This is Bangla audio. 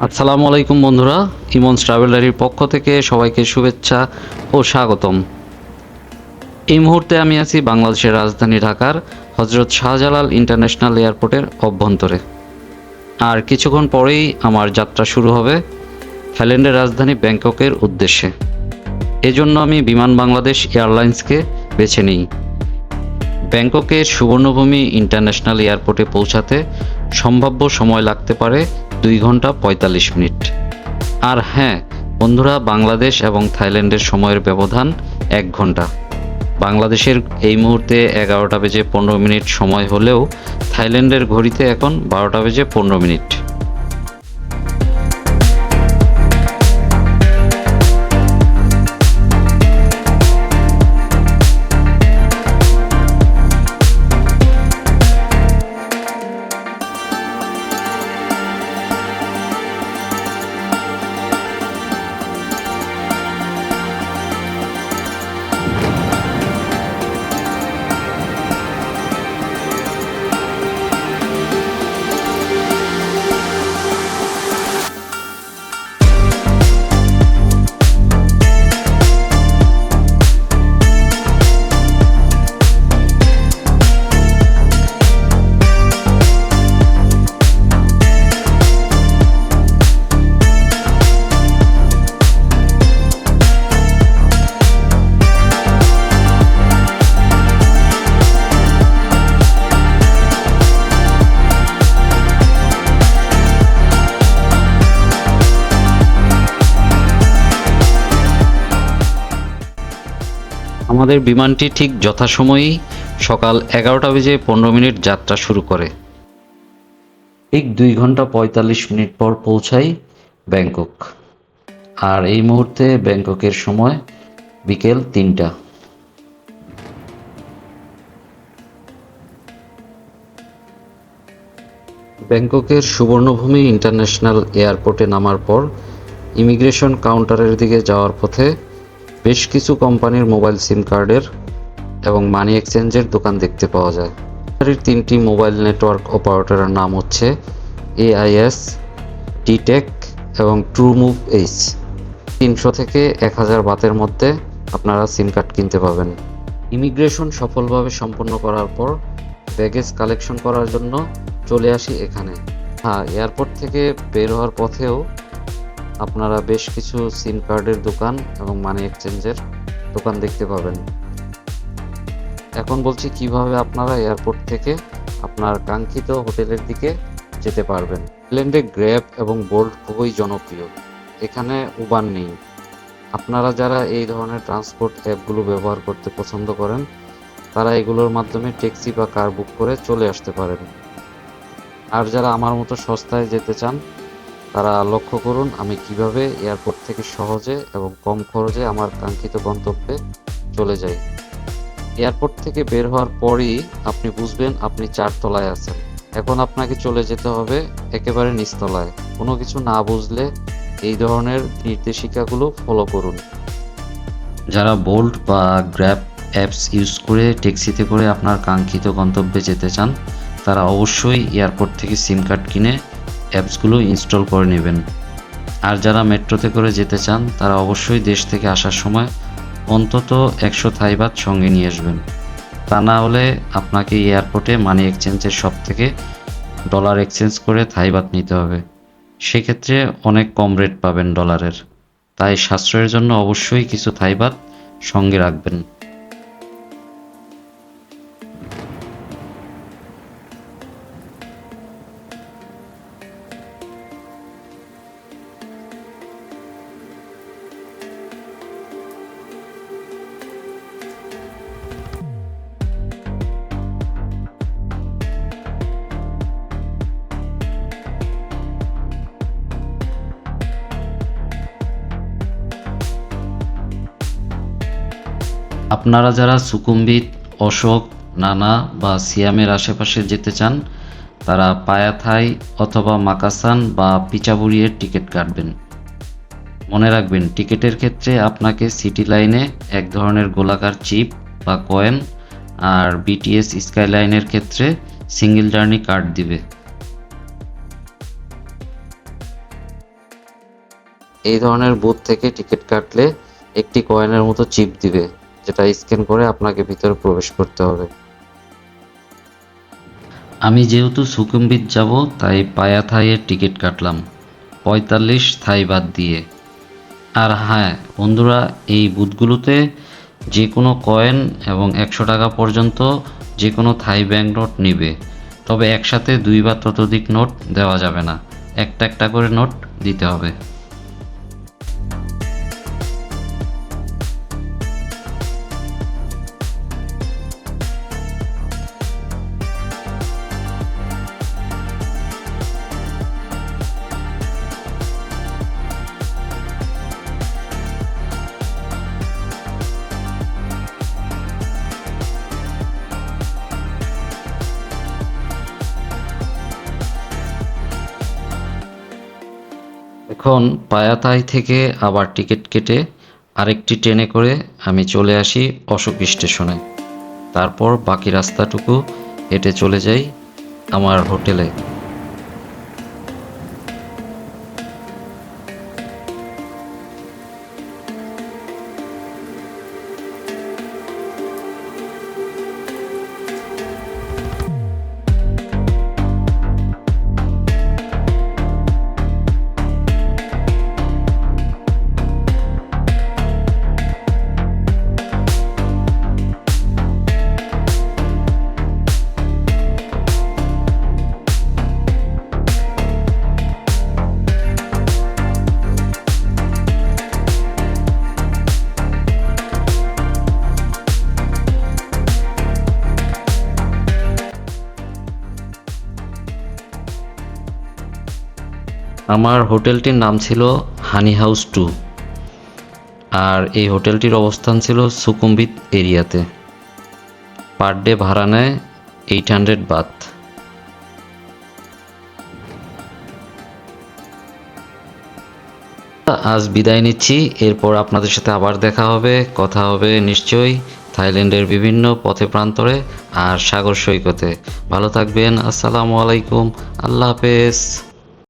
আসসালামু আলাইকুম বন্ধুরা ইমন ট্রাভেলারির পক্ষ থেকে সবাইকে শুভেচ্ছা ও স্বাগতম। এই মুহূর্তে আমি আছি বাংলাদেশের রাজধানী ঢাকার হজরত শাহজালাল ইন্টারন্যাশনাল এয়ারপোর্টের অভ্যন্তরে। আর কিছুক্ষণ পরেই আমার যাত্রা শুরু হবে থাইল্যান্ডের রাজধানী ব্যাংককের উদ্দেশ্যে। এজন্য আমি বিমান বাংলাদেশ এয়ারলাইন্সকে বেছে নিই। ব্যাংককের সুবর্ণভূমি ইন্টারন্যাশনাল এয়ারপোর্টে পৌঁছাতে সম্ভাব্য সময় লাগতে পারে দুই ঘণ্টা পঁয়তাল্লিশ মিনিট। আর হ্যাঁ বন্ধুরা, বাংলাদেশ এবং থাইল্যান্ডের সময়ের ব্যবধান এক ঘণ্টা। বাংলাদেশের এই মুহূর্তে এগারোটা বেজে পনেরো মিনিট সময় হলেও থাইল্যান্ডের ঘড়িতে এখন বারোটা বেজে পনেরো মিনিট। আমাদের বিমানটি ঠিক যথাসময়েই সকাল এগারোটা বেজে পনেরো মিনিট যাত্রা শুরু করে। ঠিক দুই ঘণ্টা পঁয়তাল্লিশ মিনিট পর পৌঁছাই ব্যাংকক। আর এই মুহূর্তে ব্যাংককের সময় বিকেল তিনটা। ব্যাংককের সুবর্ণভূমি ইন্টারন্যাশনাল এয়ারপোর্টে নামার পর ইমিগ্রেশন কাউন্টারের দিকে যাওয়ার পথে বেশ কিছু কোম্পানির মোবাইল সিম কার্ডের এবং মানি এক্সচেঞ্জের দোকান দেখতে পাওয়া যায়। এর তিনটি মোবাইল নেটওয়ার্ক অপারেটরের নাম হচ্ছে এআইএস টিটেক এবং ট্রুমুভ এইচ। তিনশো থেকে এক হাজার বাতের মধ্যে আপনারা সিম কার্ড কিনতে পাবেন। ইমিগ্রেশন সফলভাবে সম্পন্ন করার পর ব্যাগেজ কালেকশন করার জন্য চলে আসি এখানে। হ্যাঁ এয়ারপোর্ট থেকে বের হওয়ার পথেও আপনারা বেশ কিছু সিম কার্ডের দোকান এবং মানি এক্সচেঞ্জের দোকান দেখতে পাবেন। এখন বলছি কীভাবে আপনারা এয়ারপোর্ট থেকে আপনার কাঙ্ক্ষিত হোটেলের দিকে যেতে পারবেন। আইল্যান্ডে গ্র্যাব এবং বোল্ট খুবই জনপ্রিয়। এখানে উবান নেই। আপনারা যারা এই ধরনের ট্রান্সপোর্ট অ্যাপগুলো ব্যবহার করতে পছন্দ করেন, তারা এগুলোর মাধ্যমে ট্যাক্সি বা কার বুক করে চলে আসতে পারেন। আর যারা আমার মতো সস্তায় যেতে চান তারা লক্ষ্য করুন আমি কীভাবে এয়ারপোর্ট থেকে সহজে এবং কম খরচে আমার কাঙ্ক্ষিত গন্তব্যে চলে যাই। এয়ারপোর্ট থেকে বের হওয়ার পরই আপনি বুঝবেন আপনি চারতলায় আছেন। এখন আপনাকে চলে যেতে হবে একেবারে নিচতলায়। কোনো কিছু না বুঝলে এই ধরনের নির্দেশিকাগুলো ফলো করুন। যারা বোল্ট বা গ্র্যাব অ্যাপস ইউজ করে ট্যাক্সিতে করে আপনার কাঙ্ক্ষিত গন্তব্যে যেতে চান, তারা অবশ্যই এয়ারপোর্ট থেকে সিম কার্ড কিনে অ্যাপসগুলো ইনস্টল করে নেবেন। আর যারা মেট্রোতে করে যেতে চান, তারা অবশ্যই দেশ থেকে আসার সময় অন্তত একশো থাইবাত সঙ্গে নিয়ে আসবেন। তা না হলে আপনাকে এয়ারপোর্টে মানি এক্সচেঞ্জের সব থেকে ডলার এক্সচেঞ্জ করে থাইবাত নিতে হবে। সেক্ষেত্রে অনেক কম রেট পাবেন ডলারের। তাই সাশ্রয়ের জন্য অবশ্যই কিছু থাইবাত সঙ্গে রাখবেন। আপনারা যারা সুকুম্বিত অশোক, নানা বা সিয়ামের আশেপাশে যেতে চান, তারা পায়াথাই অথবা মাকাসান বা পিচাবুড়িয়ের টিকিট কাটবেন। মনে রাখবেন, টিকিটের ক্ষেত্রে আপনাকে সিটি লাইনে এক ধরনের গোলাকার চিপ বা কয়েন আর বিটিএস স্কাইলাইনের ক্ষেত্রে সিঙ্গেল জার্নি কার্ড দিবে। এই ধরনের বুথ থেকে টিকিট কাটলে একটি কয়েনের মতো চিপ দিবে। যেটা স্ক্যান করে আপনাকে ভিতরে প্রবেশ করতে হবে। আমি যেহেতু সুকুম্বিত যাব, তাই পায়া থাইয়ের টিকিট কাটলাম। পঁয়তাল্লিশ থাই বাদ দিয়ে। আর হ্যাঁ বন্ধুরা, এই বুথগুলোতে যে কোনো কয়েন এবং একশো টাকা পর্যন্ত যে কোনো থাই ব্যাংক নোট নিবে। তবে একসাথে দুই বা ততোধিক নোট দেওয়া যাবে না। একটা একটা করে নোট দিতে হবে। এখন পায়াতাই থেকে আবার টিকিট কেটে আরেকটি ট্রেনে করে আমি চলে আসি অশোক স্টেশনে। তারপর বাকি রাস্তাটুকু হেঁটে চলে যাই আমার হোটেলে। আমার হোটেলটির নাম ছিল হানি হাউস টু। আর এই হোটেলটির অবস্থান ছিল সুকুম্বিত এরিয়াতে। পার ডে ভাড়া নেয় এইট হান্ড্রেড বাত। আজ বিদায় নিচ্ছি, এরপর আপনাদের সাথে আবার দেখা হবে, কথা হবে নিশ্চয়ই থাইল্যান্ডের বিভিন্ন পথে প্রান্তরে আর সাগর সৈকতে। ভালো থাকবেন, আসসালামু আলাইকুম, আল্লাহ হাফেজ।